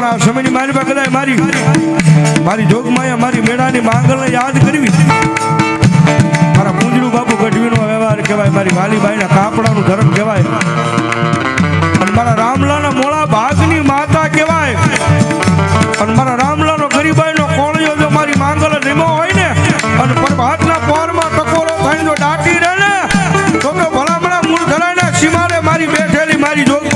અને આ સમયની મારી પાસે કદાચ મારી મારી જોગમાયા, મારી મેળાની માંગલને યાદ કરવી. મારા પૂંજડું બાપુ ગઢવીનો વ્યવહાર કહેવાય, મારી વાલીબાઈના કાપડાનું ધર્મ કહેવાય. અને મારા રામલાના મોળા ભાગની માતા કહેવાય. અને મારા રામલાનો ગરીબાઈનો કોળિયો જો મારી માંગલ રીમો હોય ને, અને પ્રભાતના પોરમાં ટકોરો થઈને જો દાટી રહે ને. તો તો ભલામણા મૂળ ધરાયના સીમારે મારી બેઠેલી મારી જોગમાયા